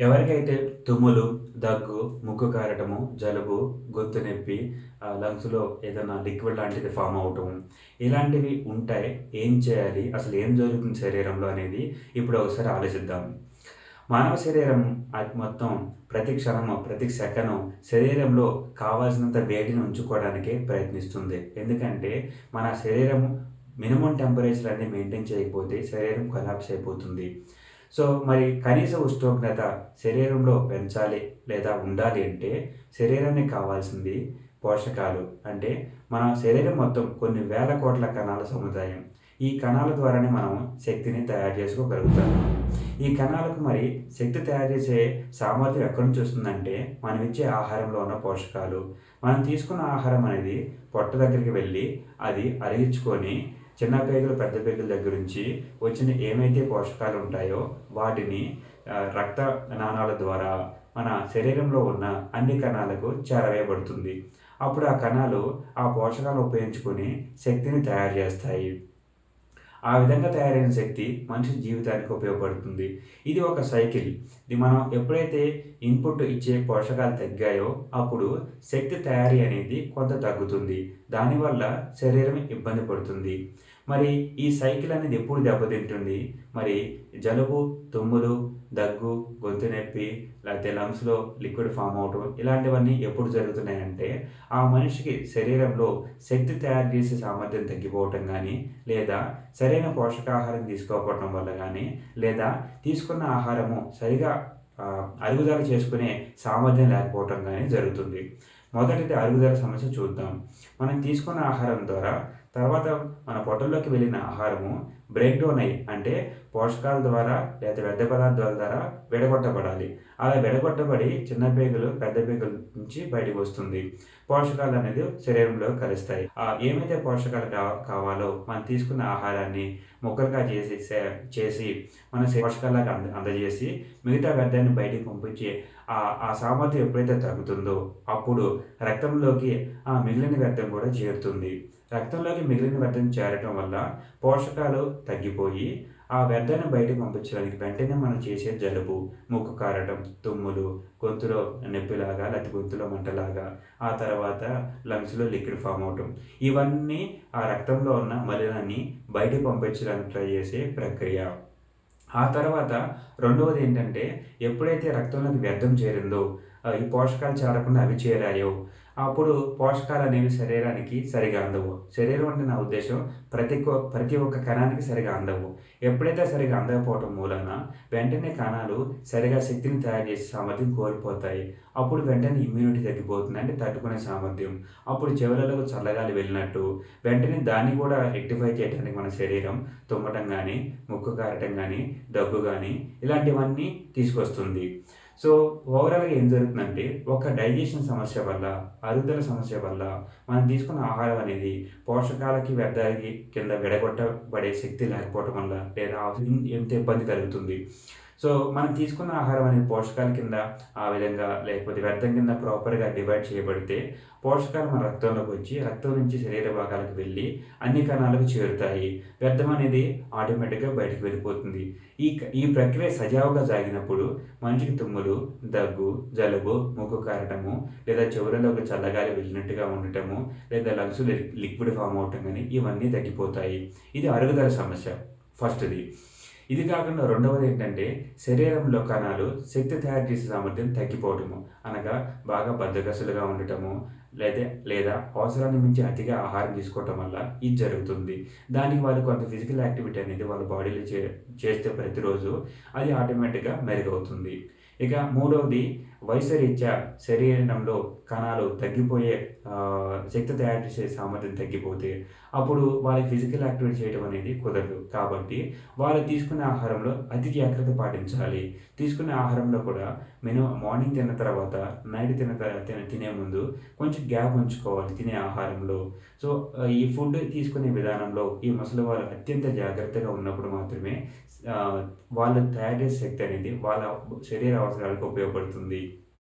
ఎవరికైతే తుమ్ములు దగ్గు ముక్కు కారటము జలుబు గొంతు నొప్పి లంగ్స్లో ఏదైనా లిక్విడ్ లాంటిది ఫామ్ అవటం ఇలాంటివి ఉంటాయి. ఏం చేయాలి? అసలు ఏం జరుగుతుంది శరీరంలో అనేది ఇప్పుడు ఒకసారి ఆలోచిద్దాం. మానవ శరీరం మొత్తం ప్రతి క్షణము ప్రతి సెకను శరీరంలో కావాల్సినంత వేడిని ఉంచుకోవడానికే ప్రయత్నిస్తుంది. ఎందుకంటే మన శరీరం మినిమం టెంపరేచర్ అనేది మెయింటైన్ చేయకపోతే శరీరం కొలాప్స్ అయిపోతుంది. సో మరి కనీస ఉష్ణోగ్రత శరీరంలో పెంచాలి లేదా ఉండాలి అంటే శరీరానికి కావాల్సింది పోషకాలు. అంటే మన శరీరం మొత్తం కొన్ని వేల కోట్ల కణాల సముదాయం. ఈ కణాల ద్వారానే మనం శక్తిని తయారు చేసుకోగలుగుతాము ఈ కణాలకు మరి శక్తి తయారు చేసే సామర్థ్యం ఎక్కడి నుంచి వస్తుందంటే మనం ఇచ్చే ఆహారంలో ఉన్న పోషకాలు. మనం తీసుకున్న ఆహారం అనేది పొట్ట దగ్గరికి వెళ్ళి అది అరిగించుకొని చిన్న పేగులు పెద్ద పేగుల దగ్గర నుంచి వచ్చిన ఏమైతే పోషకాలు ఉంటాయో వాటిని రక్త నాణాల ద్వారా మన శరీరంలో ఉన్న అన్ని కణాలకు చేరవేయబడుతుంది. అప్పుడు ఆ కణాలు ఆ పోషకాలు ఉపయోగించుకొని శక్తిని తయారు చేస్తాయి. ఆ విధంగా తయారైన శక్తి మనిషి జీవితానికి ఉపయోగపడుతుంది. ఇది ఒక సైకిల్. ఇది మనం ఎప్పుడైతే ఇన్పుట్ ఇచ్చే పోషకాలు తగ్గాయో అప్పుడు శక్తి తయారీ అనేది కొంత తగ్గుతుంది. దానివల్ల శరీరం ఇబ్బంది పడుతుంది. మరి ఈ సైకిల్ అనేది ఎప్పుడు దెబ్బతింటుంది? మరి జలుబు తుమ్ములు దగ్గు గొంతు నొప్పి లేకపోతే లంగ్స్లో లిక్విడ్ ఫామ్ అవటం ఇలాంటివన్నీ ఎప్పుడు జరుగుతున్నాయంటే ఆ మనిషికి శరీరంలో శక్తి తయారు చేసే సామర్థ్యం తగ్గిపోవటం కానీ లేదా సరైన పోషకాహారం తీసుకోకపోవటం వల్ల కానీ లేదా తీసుకున్న ఆహారము సరిగా అరుగుదల చేసుకునే సామర్థ్యం లేకపోవటం కానీ జరుగుతుంది. మొదటిది అరుగుదల సమస్య చూద్దాం. మనం తీసుకున్న ఆహారం ద్వారా తర్వాత మన పొట్టల్లోకి వెళ్ళిన ఆహారము బ్రేక్ డౌన్ అయ్యి అంటే పోషకాల ద్వారా లేదా వ్యర్థ పదార్థాల ద్వారా విడగొట్టబడాలి. అలా విడగొట్టబడి చిన్న పేగులు పెద్ద పేగుల నుంచి బయటకు వస్తుంది. పోషకాలు అనేది శరీరంలో కలుస్తాయి. ఆ ఏమైతే పోషకాలు కావాలో మనం తీసుకున్న ఆహారాన్ని ముక్కలుగా చేసి చేసి మన పోషకాలకు అంద అందజేసి మిగతా వ్యర్థాన్ని బయటికి పంపించి ఆ ఆ సామర్థ్యం ఎప్పుడైతే తగ్గుతుందో అప్పుడు రక్తంలోకి ఆ మిగిలిన వ్యర్థం కూడా చేరుతుంది. రక్తంలోకి మిగిలిన వ్యర్థం చేరటం వల్ల పోషకాలు తగ్గిపోయి ఆ వ్యర్థాన్ని బయటకు పంపించడానికి వెంటనే మనం చేసే జలుబు ముక్కు కారటం తుమ్ములు గొంతులో నొప్పిలాగా లేకపోతే గొంతులో మంటలాగా ఆ తర్వాత లంగ్స్లో లిక్విడ్ ఫామ్ అవటం. ఇవన్నీ ఆ రక్తంలో ఉన్న మలినాన్ని బయటకు పంపించడానికి ట్రై చేసే ప్రక్రియ. ఆ తర్వాత రెండవది ఏంటంటే ఎప్పుడైతే రక్తంలోకి వ్యర్థం చేరిందో ఈ పోషకాలు చేరకుండా అవి చేరాయో అప్పుడు పోషకాలు అనేవి శరీరానికి సరిగా అందవు. శరీరం అంటే నా ఉద్దేశం ప్రతి ప్రతి ఒక్క కణానికి సరిగా అందవు. ఎప్పుడైతే సరిగా అందకపోవటం మూలన వెంటనే కణాలు సరిగా శక్తిని తయారు చేసే సామర్థ్యం కోల్పోతాయి. అప్పుడు వెంటనే ఇమ్యూనిటీ తగ్గిపోతుంది. అంటే తట్టుకునే సామర్థ్యం. అప్పుడు చివరలో చల్లగాలి వెళ్ళినట్టు వెంటనే దాన్ని కూడా రెక్టిఫై చేయడానికి మన శరీరం తుమ్మటం కానీ ముక్కు కారటం కానీ దగ్గు కానీ ఇలాంటివన్నీ తీసుకొస్తుంది. సో ఓవరాల్గా ఏం జరుగుతుందంటే ఒక డైజెషన్ సమస్య వల్ల అరుగుదల సమస్య వల్ల మనం తీసుకున్న ఆహారం అనేది పోషకాలకి వ్యర్థాలకి కింద విడగొట్టబడే శక్తి లేకపోవటం వల్ల లేదా ఎంత ఇబ్బంది కలుగుతుంది. సో మనం తీసుకున్న ఆహారం అనేది పోషకాల కింద ఆ విధంగా లేకపోతే వ్యర్థం కింద ప్రాపర్గా డివైడ్ చేయబడితే పోషకాలు మన రక్తంలోకి వచ్చి రక్తం నుంచి శరీర భాగాలకు వెళ్ళి అన్ని కణాలకు చేరుతాయి. వ్యర్థం అనేది ఆటోమేటిక్గా బయటకు వెళ్ళిపోతుంది. ఈ ఈ ప్రక్రియ సజావుగా సాగినప్పుడు మనిషికి తుమ్ములు దగ్గు జలుబు ముక్కు కారటము లేదా చెవులలోకి చల్లగాలి వెళ్ళినట్టుగా ఉండటము లేదా లంగ్స్ లిక్విడ్ ఫామ్ అవటం కానీ ఇవన్నీ తగ్గిపోతాయి. ఇది అరుగుదల సమస్య. ఫస్ట్ది. ఇది కాకుండా రెండవది ఏంటంటే శరీరంలో కణాలు శక్తి తయారు చేసే సామర్థ్యం తగ్గిపోవటము. అనగా బాగా బద్దగసులుగా ఉండటము లేదా లేదా అవసరాన్ని మించి అతిగా ఆహారం తీసుకోవటం వల్ల ఇది జరుగుతుంది. దానికి వాళ్ళు కొంత ఫిజికల్ యాక్టివిటీ అనేది వాళ్ళ బాడీలో చే చేస్తే ప్రతిరోజు అది ఆటోమేటిక్గా మెరుగవుతుంది. ఇక మూడవది వయసు రీత్యా శరీరంలో కణాలు తగ్గిపోయే శక్తి తయారు చేసే సామర్థ్యం తగ్గిపోతే అప్పుడు వాళ్ళకి ఫిజికల్ యాక్టివిటీ చేయడం అనేది కుదరదు. కాబట్టి వాళ్ళు తీసుకునే ఆహారంలో అతి జాగ్రత్త పాటించాలి. తీసుకునే ఆహారంలో కూడా మినిమం మార్నింగ్ తిన్న తర్వాత నైట్ తిన్న తిన తినే ముందు కొంచెం గ్యాప్ ఉంచుకోవాలి తినే ఆహారంలో. సో ఈ ఫుడ్ తీసుకునే విధానంలో ఈ ముసలి వాళ్ళు అత్యంత జాగ్రత్తగా ఉన్నప్పుడు మాత్రమే వాళ్ళు తయారు చేసే శక్తి అనేది వాళ్ళ శరీర అవసరాలకు ఉపయోగపడుతుంది.